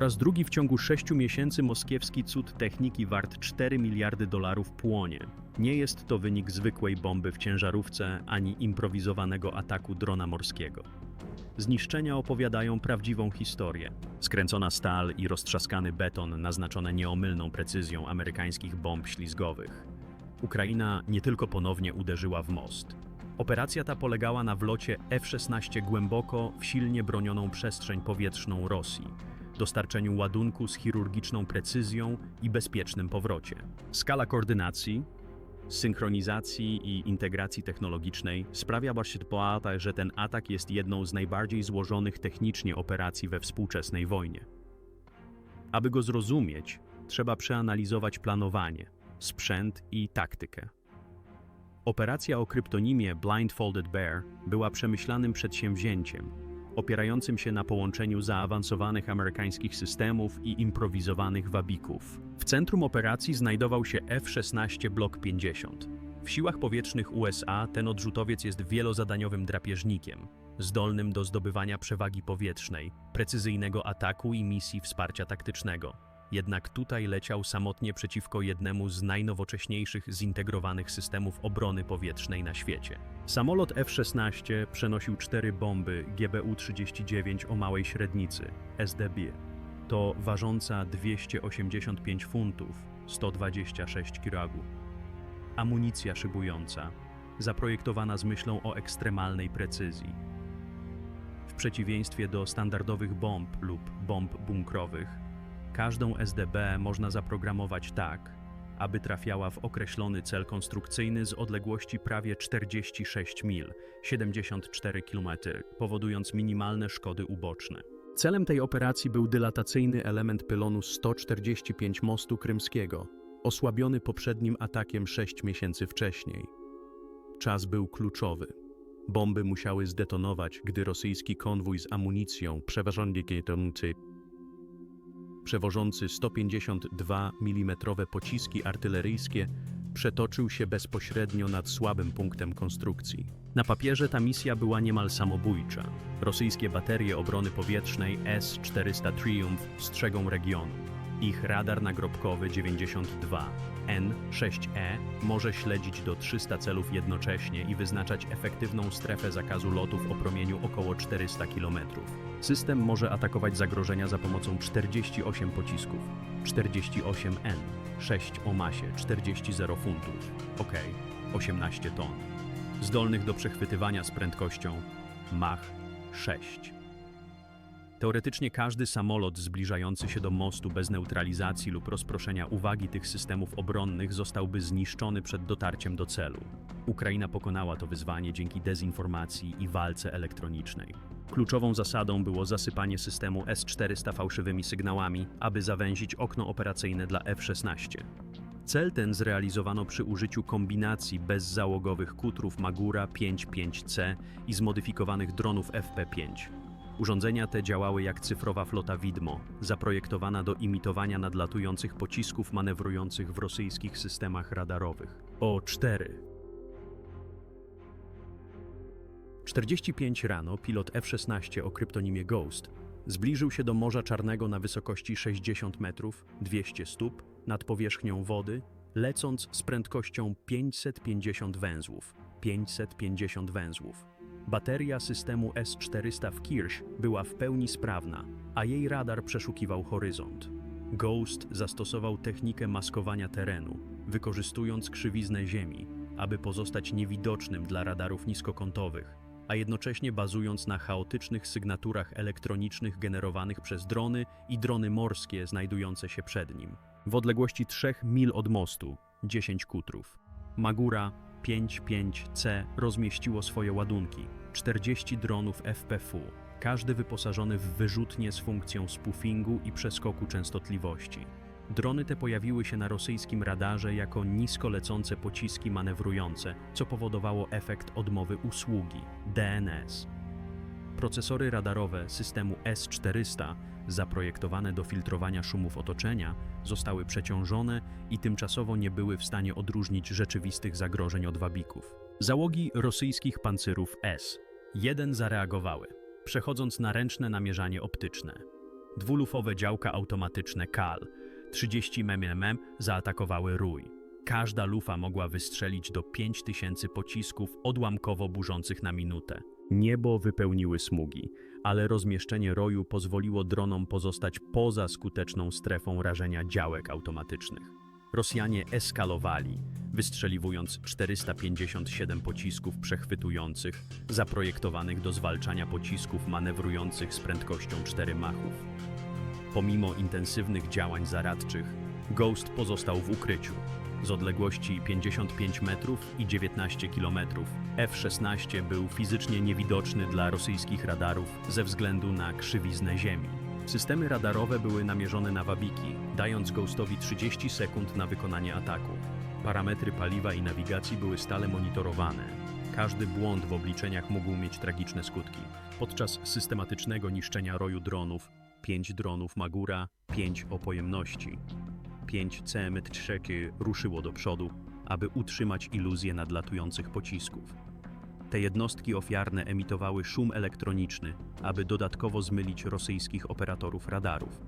Po raz drugi w ciągu sześciu miesięcy moskiewski cud techniki wart 4 miliardy dolarów płonie. Nie jest to wynik zwykłej bomby w ciężarówce ani improwizowanego ataku drona morskiego. Zniszczenia opowiadają prawdziwą historię. Skręcona stal i roztrzaskany beton naznaczone nieomylną precyzją amerykańskich bomb ślizgowych. Ukraina nie tylko ponownie uderzyła w most. Operacja ta polegała na wlocie F-16 głęboko w silnie bronioną przestrzeń powietrzną Rosji, dostarczeniu ładunku z chirurgiczną precyzją i bezpiecznym powrocie. Skala koordynacji, synchronizacji i integracji technologicznej sprawia właśnie, że ten atak jest jedną z najbardziej złożonych technicznie operacji we współczesnej wojnie. Aby go zrozumieć, trzeba przeanalizować planowanie, sprzęt i taktykę. Operacja o kryptonimie Blindfolded Bear była przemyślanym przedsięwzięciem, opierającym się na połączeniu zaawansowanych amerykańskich systemów i improwizowanych wabików. W centrum operacji znajdował się F-16 Block 50. W siłach powietrznych USA ten odrzutowiec jest wielozadaniowym drapieżnikiem, zdolnym do zdobywania przewagi powietrznej, precyzyjnego ataku i misji wsparcia taktycznego. Jednak tutaj leciał samotnie przeciwko jednemu z najnowocześniejszych zintegrowanych systemów obrony powietrznej na świecie. Samolot F-16 przenosił cztery bomby GBU-39 o małej średnicy, SDB. To ważąca 285 funtów, 126 kg. Amunicja szybująca, zaprojektowana z myślą o ekstremalnej precyzji. W przeciwieństwie do standardowych bomb lub bomb bunkrowych, Każdą SDB można zaprogramować tak, aby trafiała w określony cel konstrukcyjny z odległości prawie 46 mil, 74 km, powodując minimalne szkody uboczne. Celem tej operacji był dylatacyjny element pylonu 145 mostu krymskiego, osłabiony poprzednim atakiem 6 miesięcy wcześniej. Czas był kluczowy. Bomby musiały zdetonować, gdy rosyjski konwój z amunicją, przeważony przewożący 152 mm pociski artyleryjskie, przetoczył się bezpośrednio nad słabym punktem konstrukcji. Na papierze ta misja była niemal samobójcza. Rosyjskie baterie obrony powietrznej S-400 Triumph strzegą regionu. Ich radar nagrobkowy 92N6E może śledzić do 300 celów jednocześnie i wyznaczać efektywną strefę zakazu lotów o promieniu około 400 km. System może atakować zagrożenia za pomocą 48 pocisków, 48N, 6 o masie 40 funtów, ok, 18 ton, zdolnych do przechwytywania z prędkością Mach 6. Teoretycznie każdy samolot zbliżający się do mostu bez neutralizacji lub rozproszenia uwagi tych systemów obronnych zostałby zniszczony przed dotarciem do celu. Ukraina pokonała to wyzwanie dzięki dezinformacji i walce elektronicznej. Kluczową zasadą było zasypanie systemu S-400 fałszywymi sygnałami, aby zawęzić okno operacyjne dla F-16. Cel ten zrealizowano przy użyciu kombinacji bezzałogowych kutrów Magura 55C i zmodyfikowanych dronów FP-5. Urządzenia te działały jak cyfrowa flota widmo, zaprojektowana do imitowania nadlatujących pocisków manewrujących w rosyjskich systemach radarowych. O4 45 rano pilot F-16 o kryptonimie Ghost zbliżył się do Morza Czarnego na wysokości 60 metrów, 200 stóp, nad powierzchnią wody, lecąc z prędkością 550 węzłów. 550 węzłów. Bateria systemu S-400 w Kirch była w pełni sprawna, a jej radar przeszukiwał horyzont. Ghost zastosował technikę maskowania terenu, wykorzystując krzywiznę Ziemi, aby pozostać niewidocznym dla radarów niskokątowych, a jednocześnie bazując na chaotycznych sygnaturach elektronicznych generowanych przez drony i drony morskie znajdujące się przed nim. W odległości 3 mil od mostu 10 kutrów. Magura 55C rozmieściło swoje ładunki 40 dronów FPV, każdy wyposażony w wyrzutnie z funkcją spoofingu i przeskoku częstotliwości. Drony te pojawiły się na rosyjskim radarze jako nisko lecące pociski manewrujące, co powodowało efekt odmowy usługi DNS. Procesory radarowe systemu S-400, zaprojektowane do filtrowania szumów otoczenia, zostały przeciążone i tymczasowo nie były w stanie odróżnić rzeczywistych zagrożeń od wabików. Załogi rosyjskich pancyrów S-1 zareagowały, przechodząc na ręczne namierzanie optyczne. Dwulufowe działka automatyczne KAL 30 mm zaatakowały rój. Każda lufa mogła wystrzelić do 5000 pocisków odłamkowo burzących na minutę. Niebo wypełniły smugi, ale rozmieszczenie roju pozwoliło dronom pozostać poza skuteczną strefą rażenia działek automatycznych. Rosjanie eskalowali, wystrzeliwując 457 pocisków przechwytujących, zaprojektowanych do zwalczania pocisków manewrujących z prędkością 4 machów. Pomimo intensywnych działań zaradczych, Ghost pozostał w ukryciu. Z odległości 55 metrów i 19 kilometrów F-16 był fizycznie niewidoczny dla rosyjskich radarów ze względu na krzywiznę Ziemi. Systemy radarowe były namierzone na wabiki, dając Ghostowi 30 sekund na wykonanie ataku. Parametry paliwa i nawigacji były stale monitorowane. Każdy błąd w obliczeniach mógł mieć tragiczne skutki. Podczas systematycznego niszczenia roju dronów, 5 dronów Magura, 5 o pojemności, 5 CM-3 ruszyło do przodu, aby utrzymać iluzję nadlatujących pocisków. Te jednostki ofiarne emitowały szum elektroniczny, aby dodatkowo zmylić rosyjskich operatorów radarów.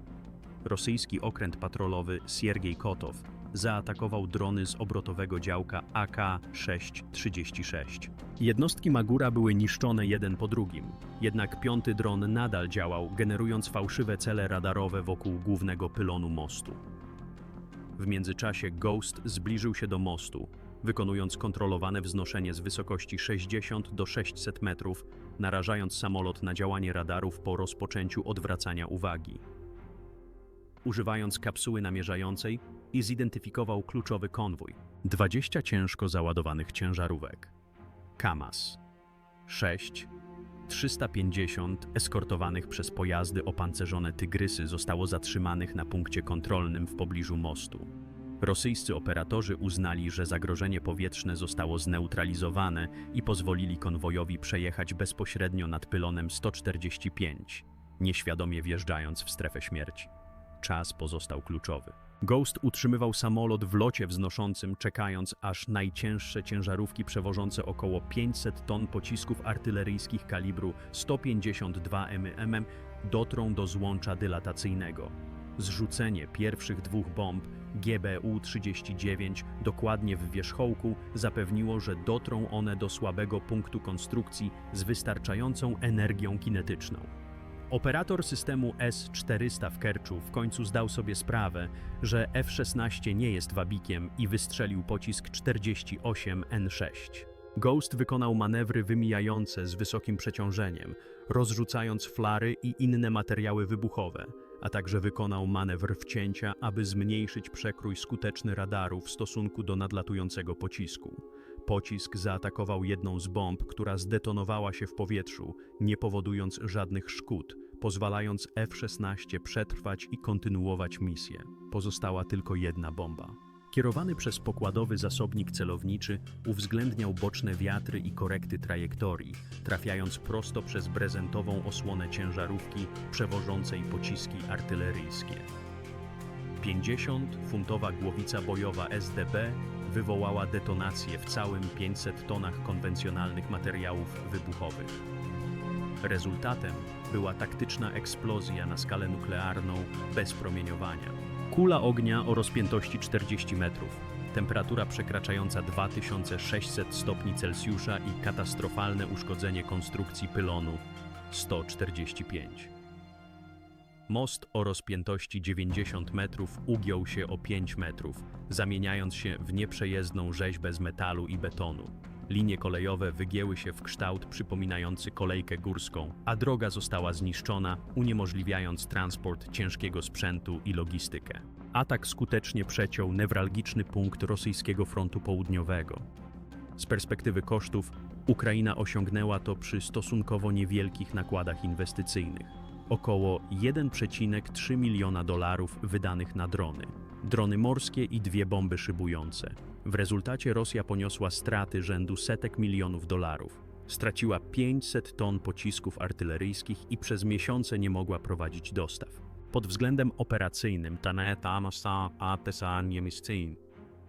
Rosyjski okręt patrolowy Siergiej Kotow zaatakował drony z obrotowego działka AK-636. Jednostki Magura były niszczone jeden po drugim, jednak piąty dron nadal działał, generując fałszywe cele radarowe wokół głównego pylonu mostu. W międzyczasie Ghost zbliżył się do mostu, wykonując kontrolowane wznoszenie z wysokości 60 do 600 metrów, narażając samolot na działanie radarów po rozpoczęciu odwracania uwagi. Używając kapsuły namierzającej, i zidentyfikował kluczowy konwój 20 ciężko załadowanych ciężarówek, KAMAZ, 6 350 eskortowanych przez pojazdy opancerzone tygrysy zostało zatrzymanych na punkcie kontrolnym w pobliżu mostu. Rosyjscy operatorzy uznali, że zagrożenie powietrzne zostało zneutralizowane i pozwolili konwojowi przejechać bezpośrednio nad pylonem 145, nieświadomie wjeżdżając w strefę śmierci. Czas pozostał kluczowy. Ghost utrzymywał samolot w locie wznoszącym, czekając aż najcięższe ciężarówki przewożące około 500 ton pocisków artyleryjskich kalibru 152 mm dotrą do złącza dylatacyjnego. Zrzucenie pierwszych dwóch bomb GBU-39 dokładnie w wierzchołku zapewniło, że dotrą one do słabego punktu konstrukcji z wystarczającą energią kinetyczną. Operator systemu S-400 w Kerczu w końcu zdał sobie sprawę, że F-16 nie jest wabikiem i wystrzelił pocisk 48N6. Ghost wykonał manewry wymijające z wysokim przeciążeniem, rozrzucając flary i inne materiały wybuchowe, a także wykonał manewr wcięcia, aby zmniejszyć przekrój skuteczny radaru w stosunku do nadlatującego pocisku. Pocisk zaatakował jedną z bomb, która zdetonowała się w powietrzu, nie powodując żadnych szkód, pozwalając F-16 przetrwać i kontynuować misję. Pozostała tylko jedna bomba. Kierowany przez pokładowy zasobnik celowniczy uwzględniał boczne wiatry i korekty trajektorii, trafiając prosto przez brezentową osłonę ciężarówki przewożącej pociski artyleryjskie. 50-funtowa głowica bojowa SDB wywołała detonację w całym 500 tonach konwencjonalnych materiałów wybuchowych. Rezultatem była taktyczna eksplozja na skalę nuklearną bez promieniowania. Kula ognia o rozpiętości 40 metrów, temperatura przekraczająca 2600 stopni Celsjusza i katastrofalne uszkodzenie konstrukcji pylonu 145. Most o rozpiętości 90 metrów ugiął się o 5 metrów, zamieniając się w nieprzejezdną rzeźbę z metalu i betonu. Linie kolejowe wygięły się w kształt przypominający kolejkę górską, a droga została zniszczona, uniemożliwiając transport ciężkiego sprzętu i logistykę. Atak skutecznie przeciął newralgiczny punkt rosyjskiego frontu południowego. Z perspektywy kosztów, Ukraina osiągnęła to przy stosunkowo niewielkich nakładach inwestycyjnych około 1,3 miliona dolarów wydanych na drony, drony morskie i dwie bomby szybujące. W rezultacie Rosja poniosła straty rzędu setek milionów dolarów. Straciła 500 ton pocisków artyleryjskich i przez miesiące nie mogła prowadzić dostaw. Pod względem operacyjnym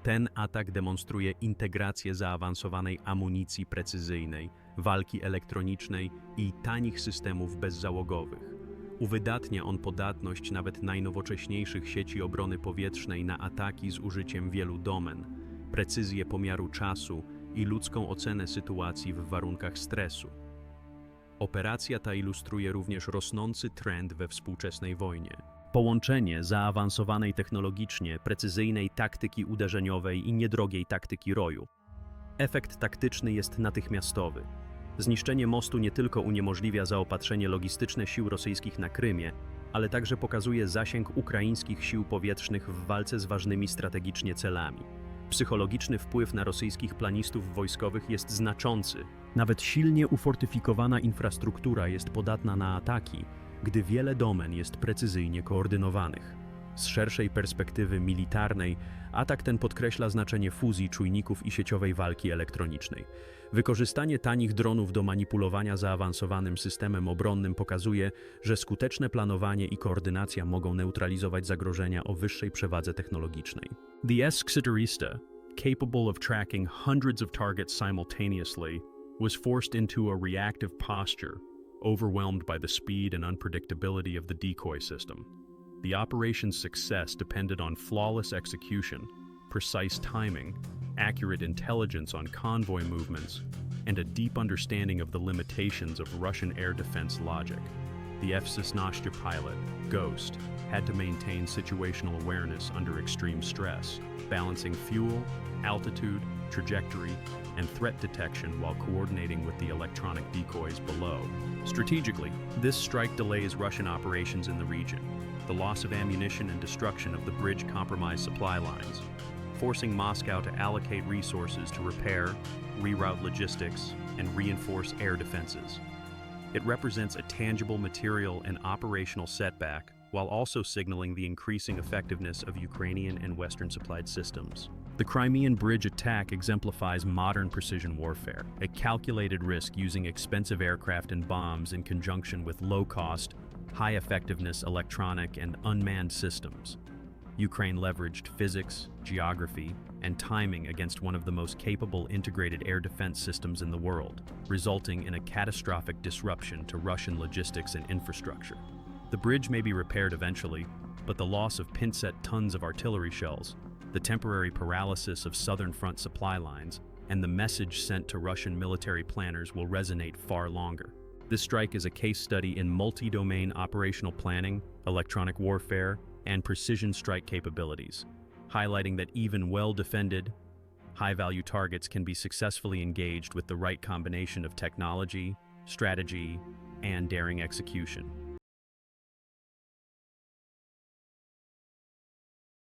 ten atak demonstruje integrację zaawansowanej amunicji precyzyjnej, walki elektronicznej i tanich systemów bezzałogowych. Uwydatnia on podatność nawet najnowocześniejszych sieci obrony powietrznej na ataki z użyciem wielu domen, precyzję pomiaru czasu i ludzką ocenę sytuacji w warunkach stresu. Operacja ta ilustruje również rosnący trend we współczesnej wojnie. Połączenie zaawansowanej technologicznie, precyzyjnej taktyki uderzeniowej i niedrogiej taktyki roju. Efekt taktyczny jest natychmiastowy. Zniszczenie mostu nie tylko uniemożliwia zaopatrzenie logistyczne sił rosyjskich na Krymie, ale także pokazuje zasięg ukraińskich sił powietrznych w walce z ważnymi strategicznie celami. Psychologiczny wpływ na rosyjskich planistów wojskowych jest znaczący. Nawet silnie ufortyfikowana infrastruktura jest podatna na ataki, gdy wiele domen jest precyzyjnie koordynowanych. Z szerszej perspektywy militarnej, atak ten podkreśla znaczenie fuzji czujników i sieciowej walki elektronicznej. Wykorzystanie tanich dronów do manipulowania zaawansowanym systemem obronnym pokazuje, że skuteczne planowanie i koordynacja mogą neutralizować zagrożenia o wyższej przewadze technologicznej. The Esccitarista, capable of tracking hundreds of targets simultaneously, was forced into a reactive posture, overwhelmed by the speed and unpredictability of the decoy system. The operation's success depended on flawless execution, precise timing, accurate intelligence on convoy movements, and a deep understanding of the limitations of Russian air defense logic. The F-16 pilot, Ghost, had to maintain situational awareness under extreme stress, balancing fuel, altitude, trajectory, and threat detection while coordinating with the electronic decoys below. Strategically, this strike delays Russian operations in the region, the loss of ammunition and destruction of the bridge compromised supply lines, forcing Moscow to allocate resources to repair, reroute logistics, and reinforce air defenses. It represents a tangible material and operational setback while also signaling the increasing effectiveness of Ukrainian and Western supplied systems. The Crimean Bridge attack exemplifies modern precision warfare, a calculated risk using expensive aircraft and bombs in conjunction with low cost, high effectiveness electronic and unmanned systems. Ukraine leveraged physics, geography, and timing against one of the most capable integrated air defense systems in the world, resulting in a catastrophic disruption to Russian logistics and infrastructure. The bridge may be repaired eventually, but the loss of pinset tons of artillery shells, the temporary paralysis of southern front supply lines, and the message sent to Russian military planners will resonate far longer. This strike is a case study in multi domain operational planning, electronic warfare, and precision strike capabilities, highlighting that even well defended, high value targets can be successfully engaged with the right combination of technology, strategy, and daring execution.